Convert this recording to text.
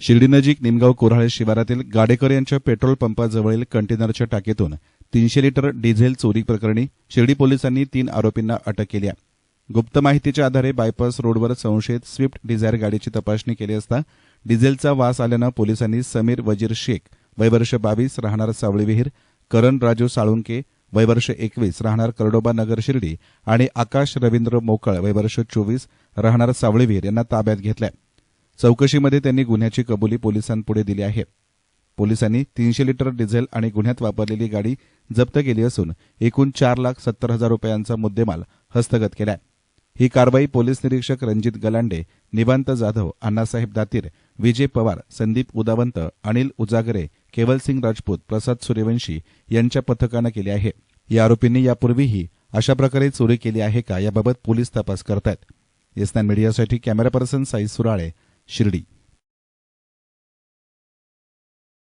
शिर्डीनजीक निमगाव कोराळे शिवारातील गाडेकर यांच्या पेट्रोल पंपाजवळील कंटेनरच्या टाकीतून तीनशे लिटर डिझेल चोरी प्रकरणी शिर्डी पोलिसांनी तीन आरोपींना अटक केली आहे. गुप्त माहितीच्या आधारे बायपास रोडवर संशयित स्विफ्ट डिझायर गाडीची तपासणी केली असता डिझेलचा वास आल्यानं पोलिसांनी समीर वजीर शेख वयवर्ष बावीस राहणार सावळी विहीर करण राजू साळुंके वयवर्ष एकवीस राहणार करडोबा नगर शिर्डी आणि आकाश रवींद्र मोकळ वयवर्ष चोवीस राहणार सावळीविहीर यांना ताब्यात घेतलंय. चौकशीमध्ये त्यांनी गुन्ह्याची कबुली पोलिसांपुढे दिली आहे. पोलिसांनी तीनशे लिटर डिझेल आणि गुन्ह्यात वापरलेली गाडी जप्त केली असून एकूण चार लाख सत्तर हजार रुपयांचा मुद्देमाल हस्तगत केला ही कारवाई पोलीस निरीक्षक रणजित गलांडे निवांत जाधव अण्णासाहेब दातीर विजय पवार संदीप उदावंत अनिल उजागरे केवलसिंग राजपूत प्रसाद सूर्यवंशी यांच्या पथकानं केली आहे. या आरोपींनी यापूर्वीही अशा प्रकारे चोरी केली आहे का याबाबत पोलीस तपास करतायत. आहेत नाईन मीडियासाठी कॅमेरा पर्सन साई सुराळे शिर्डी.